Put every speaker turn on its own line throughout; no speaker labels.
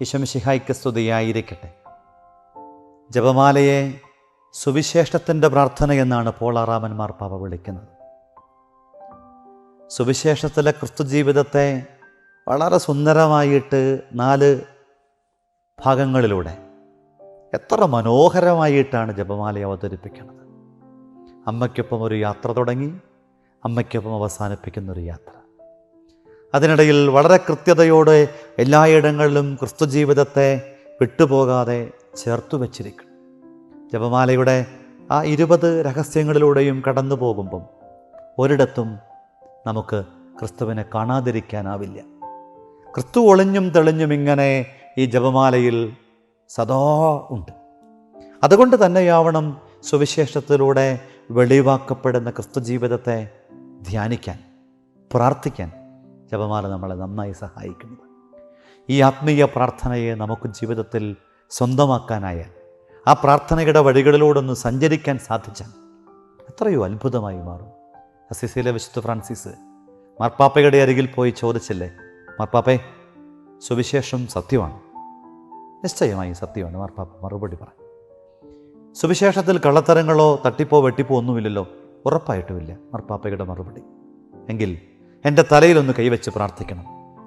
ഈശംഷിഹായ്ക്ക് സ്തുതിയായിരിക്കട്ടെ ജപമാലയെ സുവിശേഷത്തിന്റെ പ്രാർത്ഥന എന്നാണ് പോളാറാമന്മാർ പാവ വിളിക്കുന്നത്. സുവിശേഷത്തിലെ ക്രിസ്തു ജീവിതത്തെ വളരെ സുന്ദരമായിട്ട് നാല് ഭാഗങ്ങളിലൂടെ എത്ര മനോഹരമായിട്ടാണ് ജപമാല അവതരിപ്പിക്കുന്നത്. അമ്മയ്ക്കൊപ്പം ഒരു യാത്ര തുടങ്ങി അമ്മയ്ക്കൊപ്പം അവസാനിപ്പിക്കുന്നൊരു യാത്ര. അതിനിടയിൽ വളരെ കൃത്യതയോടെ എല്ലായിടങ്ങളിലും ക്രിസ്തു ജീവിതത്തെ വിട്ടുപോകാതെ ചേർത്തു വച്ചിരിക്കണം ജപമാലയുടെ ആ ഇരുപത് രഹസ്യങ്ങളിലൂടെയും കടന്നു പോകുമ്പം ഒരിടത്തും നമുക്ക് ക്രിസ്തുവിനെ കാണാതിരിക്കാനാവില്ല. ക്രിസ്തു ഒളിഞ്ഞും തെളിഞ്ഞും ഇങ്ങനെ ഈ ജപമാലയിൽ സദാ ഉണ്ട്. അതുകൊണ്ട് തന്നെയാവണം സുവിശേഷത്തിലൂടെ വെളിവാക്കപ്പെടുന്ന ക്രിസ്തു ജീവിതത്തെ ധ്യാനിക്കാൻ പ്രാർത്ഥിക്കാൻ ജപമാല നമ്മളെ നന്നായി സഹായിക്കുന്നത്. ഈ ആത്മീയ പ്രാർത്ഥനയെ നമുക്ക് ജീവിതത്തിൽ സ്വന്തമാക്കാനായാൽ ആ പ്രാർത്ഥനയുടെ വഴികളിലൂടൊന്ന് സഞ്ചരിക്കാൻ സാധിച്ചാൽ എത്രയോ അത്ഭുതമായി മാറും. അസിസിയിലെ വിശുദ്ധ ഫ്രാൻസിസ് മാർപ്പാപ്പയുടെ അരികിൽ പോയി ചോദിച്ചില്ലേ മാർപ്പാപ്പേ സുവിശേഷം സത്യമാണ്. നിശ്ചയമായും സത്യമാണ് മാർപ്പാപ്പ മറുപടി പറഞ്ഞു. സുവിശേഷത്തിൽ കള്ളത്തരങ്ങളോ തട്ടിപ്പോ വെട്ടിപ്പോ ഒന്നുമില്ലല്ലോ ഉറപ്പായിട്ടുമില്ല മാർപ്പാപ്പയുടെ മറുപടി. എങ്കിൽ എന്റെ തലയിലൊന്ന് കൈവച്ച് പ്രാർത്ഥിക്കണം.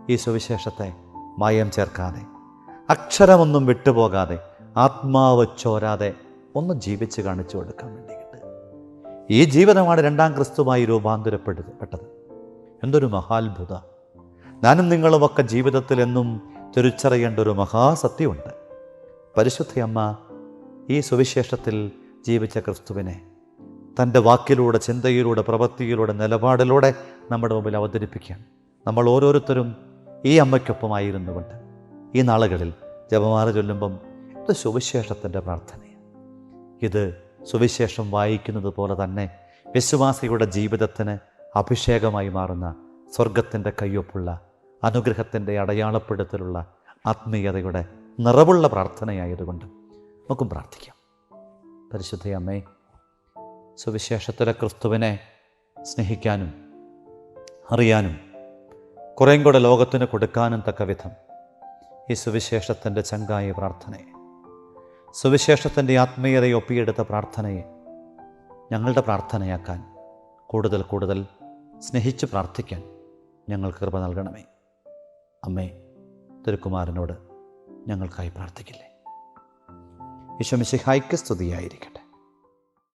ഈ സുവിശേഷത്തെ മായം ചേർക്കാതെ അക്ഷരമൊന്നും വിട്ടുപോകാതെ ആത്മാവ് ചോരാതെ ഒന്ന് ജീവിച്ച് കാണിച്ചു കൊടുക്കാൻ വേണ്ടിയിട്ട്. ഈ ജീവിതമാണ് രണ്ടാം ക്രിസ്തുമായി രൂപാന്തരപ്പെട്ടത് പെട്ടത് എന്തൊരു മഹാത്ഭുത. ഞാനും നിങ്ങളുമൊക്കെ ജീവിതത്തിൽ എന്നും തിരിച്ചറിയേണ്ട ഒരു മഹാസത്യമുണ്ട്. പരിശുദ്ധയമ്മ ഈ സുവിശേഷത്തിൽ ജീവിച്ച ക്രിസ്തുവിനെ തന്റെ വാക്കിലൂടെ ചിന്തയിലൂടെ പ്രവൃത്തിയിലൂടെ നിലപാടിലൂടെ നമ്മുടെ മുമ്പിൽ അവതരിപ്പിക്കുകയാണ് നമ്മൾ ഓരോരുത്തരും ഈ അമ്മയ്ക്കൊപ്പമായിരുന്നു കൊണ്ട് ഈ നാളുകളിൽ ജപമാല ചൊല്ലുമ്പം ഇത് സുവിശേഷത്തിന്റെ പ്രാർത്ഥനയാണ്. ഇത് സുവിശേഷം വായിക്കുന്നത് പോലെ തന്നെ വിശ്വാസിയുടെ ജീവിതത്തിന് അഭിഷേകമായി മാറുന്ന സ്വർഗത്തിന്റെ കയ്യൊപ്പുള്ള അനുഗ്രഹത്തിന്റെ അടയാളപ്പെടുത്തലുള്ള ആത്മീയതയുടെ നിറവുള്ള പ്രാർത്ഥനയായതുകൊണ്ട് നമുക്കും പ്രാർത്ഥിക്കാം. പരിശുദ്ധയമ്മേ സുവിശേഷത്തിലെ ക്രിസ്തുവിനെ സ്നേഹിക്കാനും അറിയാനും കുറേയും കൂടെ ലോകത്തിന് കൊടുക്കാനും തക്ക വിധം. ഈ സുവിശേഷത്തിന്റെ ചങ്കായ പ്രാർത്ഥനയെ സുവിശേഷത്തിന്റെ ആത്മീയതയെ ഒപ്പിയെടുത്ത പ്രാർത്ഥനയെ ഞങ്ങളുടെ പ്രാർത്ഥനയാക്കാൻ കൂടുതൽ കൂടുതൽ സ്നേഹിച്ച് പ്രാർത്ഥിക്കാൻ ഞങ്ങൾ കൃപ നൽകണമേ. അമ്മേ തിരുക്കുമാരനോട് ഞങ്ങൾക്കായി പ്രാർത്ഥിക്കില്ലേ? ഈശോമിശിഹായ്ക്ക് സ്തുതിയായിരിക്കട്ടെ.